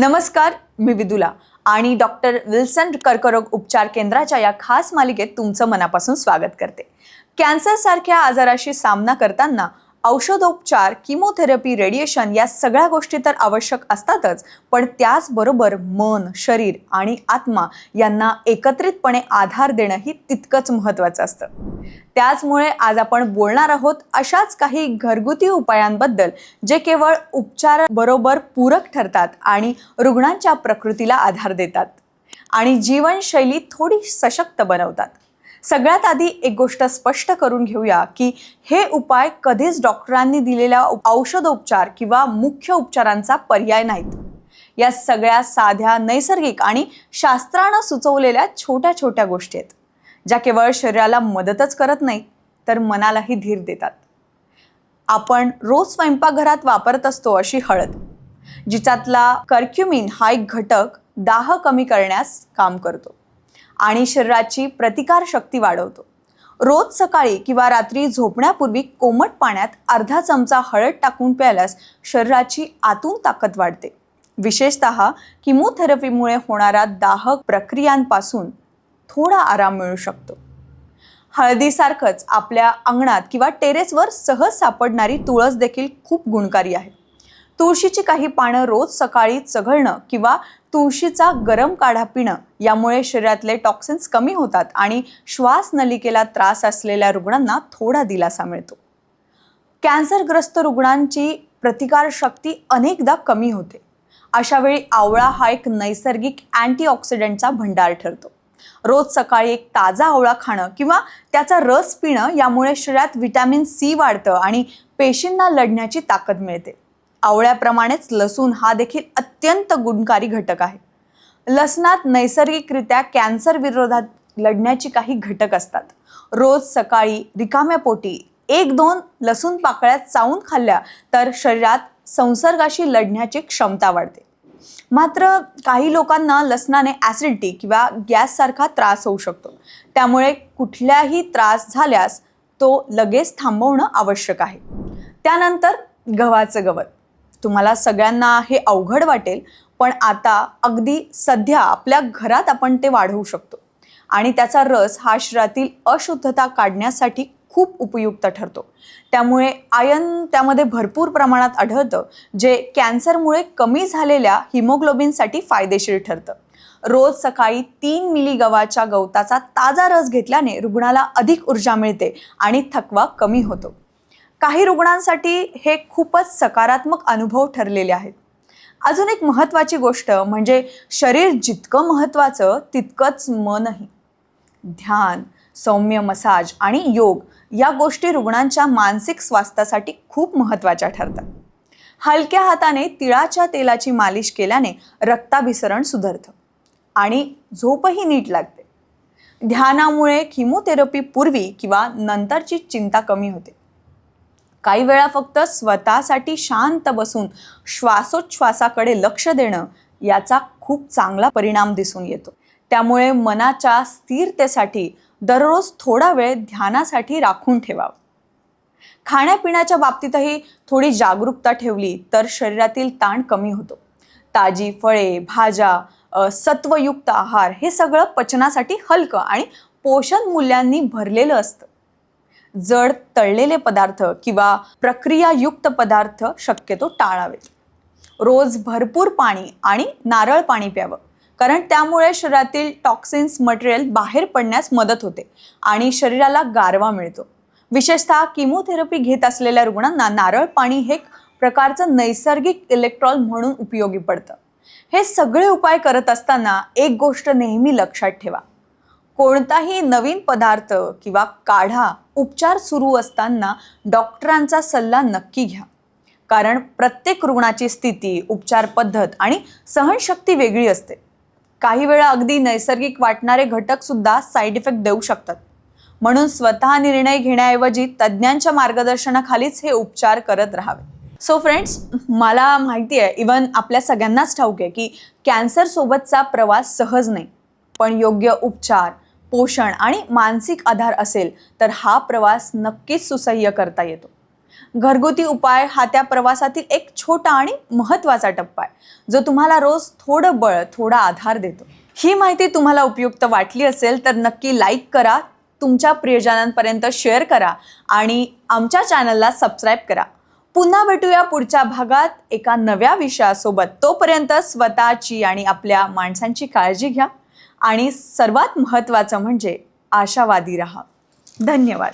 नमस्कार मी विदुला. आणि doctor Wilson कर्करोग उपचार केंद्राच्या या खास मालिकेत तुमचं मनापासून स्वागत करते. कॅन्सरसारख्या आजाराशी सामना करताना औषधोपचार किमोथेरपी रेडिएशन या सगळ्या गोष्टी तर आवश्यक असतातच पण त्याचबरोबर मन शरीर आणि आत्मा यांना एकत्रितपणे आधार देणंही तितकंच महत्त्वाचं असतं. त्याचमुळे आज आपण बोलणार आहोत अशाच काही घरगुती उपायांबद्दल जे केवळ उपचाराबरोबर पूरक ठरतात आणि रुग्णांच्या प्रकृतीला आधार देतात आणि जीवनशैली थोडी सशक्त बनवतात. सगळ्यात आधी एक गोष्ट स्पष्ट करून घेऊया की हे उपाय कधीच डॉक्टरांनी दिलेल्या औषधोपचार किंवा मुख्य उपचारांचा पर्याय नाहीत. या सगळ्या साध्या नैसर्गिक आणि शास्त्रानं सुचवलेल्या छोट्या छोट्या गोष्टी आहेत ज्या केवळ शरीराला मदतच करत नाही तर मनालाही धीर देतात. आपण रोज स्वयंपाकघरात वापरत असतो अशी हळद जिच्यातला कर्क्युमिन हा एक घटक दाह कमी करण्यास काम करतो. आणि शरीराची प्रतिकार शक्ती वाढवतो. रोज सकाळी किंवा रात्री झोपण्यापूर्वी कोमट पाण्यात अर्धा चमचा हळद टाकून प्यायल्यास शरीराची आतून ताकद वाढते. विशेषत किमोथेरपीमुळे होणारा दाहक प्रक्रियांपासून थोडा आराम मिळू शकतो. हळदीसारखंच आपल्या अंगणात किंवा टेरेसवर सहज सापडणारी तुळस देखील खूप गुणकारी आहे. तुळशीची काही पानं रोज सकाळी चघळणं किंवा तुळशीचा गरम काढा पिणं यामुळे शरीरातले टॉक्सिन्स कमी होतात आणि श्वास नलिकेला त्रास असलेल्या रुग्णांना थोडा दिलासा मिळतो. कॅन्सरग्रस्त रुग्णांची प्रतिकारशक्ती अनेकदा कमी होते. अशा वेळी आवळा हा एक नैसर्गिक अँटीऑक्सिडंटचा भंडार ठरतो. रोज सकाळी एक ताजा आवळा खाणं किंवा त्याचा रस पिणं यामुळे शरीरात व्हिटॅमिन सी वाढतं आणि पेशींना लढण्याची ताकद मिळते. आवळ्याप्रमाणेच लसूण हा देखील अत्यंत गुणकारी घटक आहे. लसणात नैसर्गिकरित्या कॅन्सर विरोधात लढण्याची काही घटक असतात. रोज सकाळी रिकाम्या पोटी एक दोन लसूण पाकळ्या चावून खाल्ल्या तर शरीरात संसर्गाशी लढण्याची क्षमता वाढते. मात्र काही लोकांना लसणाने ॲसिडिटी किंवा गॅससारखा त्रास होऊ शकतो. त्यामुळे कुठल्याही त्रास झाल्यास तो लगेच थांबवणं आवश्यक आहे. त्यानंतर गव्हाचं गवत. तुम्हाला सगळ्यांना हे अवघड वाटेल पण आता अगदी सध्या आपल्या घरात आपण ते वाढवू शकतो. आणि त्याचा रस हा शरीरातील अशुद्धता काढण्यासाठी खूप उपयुक्त ठरतो. त्यामुळे आयन त्यामध्ये भरपूर प्रमाणात आढळतं जे कॅन्सरमुळे कमी झालेल्या हिमोग्लोबिनसाठी फायदेशीर ठरतं. रोज सकाळी तीन मिली गव्हाच्या गवताचा ताजा रस घेतल्याने रुग्णाला अधिक ऊर्जा मिळते आणि थकवा कमी होतो. काही रुग्णांसाठी हे खूपच सकारात्मक अनुभव ठरलेले आहेत. अजून एक महत्त्वाची गोष्ट म्हणजे शरीर जितकं महत्त्वाचं तितकंच मनही. ध्यान सौम्य मसाज आणि योग या गोष्टी रुग्णांच्या मानसिक स्वास्थ्यासाठी खूप महत्त्वाच्या ठरतात. हलक्या हाताने तिळाच्या तेलाची मालिश केल्याने रक्ताभिसरण सुधारतं आणि झोपही नीट लागते. ध्यानामुळे किमोथेरपी पूर्वी किंवा नंतरची चिंता कमी होते. काही वेळा फक्त स्वतःसाठी शांत बसून श्वासोच्छ्वासाकडे लक्ष देणं याचा खूप चांगला परिणाम दिसून येतो. त्यामुळे मनाच्या स्थिरतेसाठी दररोज थोडा वेळ ध्यानासाठी राखून ठेवावं. खाण्यापिण्याच्या बाबतीतही थोडी जागरूकता ठेवली तर शरीरातील ताण कमी होतो. ताजी फळे भाज्या सत्वयुक्त आहार हे सगळं पचनासाठी हलकं आणि पोषण मूल्यांनी भरलेलं असतं. जड तळलेले पदार्थ किंवा प्रक्रियायुक्त पदार्थ शक्यतो टाळावेत. रोज भरपूर पाणी आणि नारळ पाणी प्यावं कारण त्यामुळे शरीरातील टॉक्सिन्स मटेरियल बाहेर पडण्यास मदत होते आणि शरीराला गारवा मिळतो. विशेषतः किमोथेरपी घेत असलेल्या रुग्णांना नारळ पाणी हे एक प्रकारचं नैसर्गिक इलेक्ट्रॉल म्हणून उपयोगी पडतं. हे सगळे उपाय करत असताना एक गोष्ट नेहमी लक्षात ठेवा. कोणताही नवीन पदार्थ किंवा काढा उपचार सुरू असताना डॉक्टरांचा सल्ला नक्की घ्या. कारण प्रत्येक रुग्णाची स्थिती उपचार पद्धत आणि सहनशक्ती वेगळी असते. काही वेळा अगदी नैसर्गिक वाटणारे घटक सुद्धा साईड इफेक्ट देऊ शकतात. म्हणून स्वतः निर्णय घेण्याऐवजी तज्ज्ञांच्या मार्गदर्शनाखालीच हे उपचार करत राहावे. सो फ्रेंड्स मला माहिती आहे इवन आपल्या सगळ्यांनाच ठाऊक आहे की कॅन्सरसोबतचा प्रवास सहज नाही. पण योग्य उपचार पोषण आणि मानसिक आधार असेल तर हा प्रवास नक्कीच सुसह्य करता येतो. घरगुती उपाय हा त्या प्रवासातील एक छोटा आणि महत्त्वाचा टप्पा आहे जो तुम्हाला रोज थोडं बळ थोडा आधार देतो. ही माहिती तुम्हाला उपयुक्त वाटली असेल तर नक्की लाईक करा तुमच्या प्रियजनांपर्यंत शेअर करा आणि आमच्या चॅनलला सबस्क्राईब करा. पुन्हा भेटूया पुढच्या भागात एका नव्या विषयासोबत. तोपर्यंत स्वतःची आणि आपल्या माणसांची काळजी घ्या. आणि सर्वात महत्त्वाचं म्हणजे आशावादी राहा. धन्यवाद.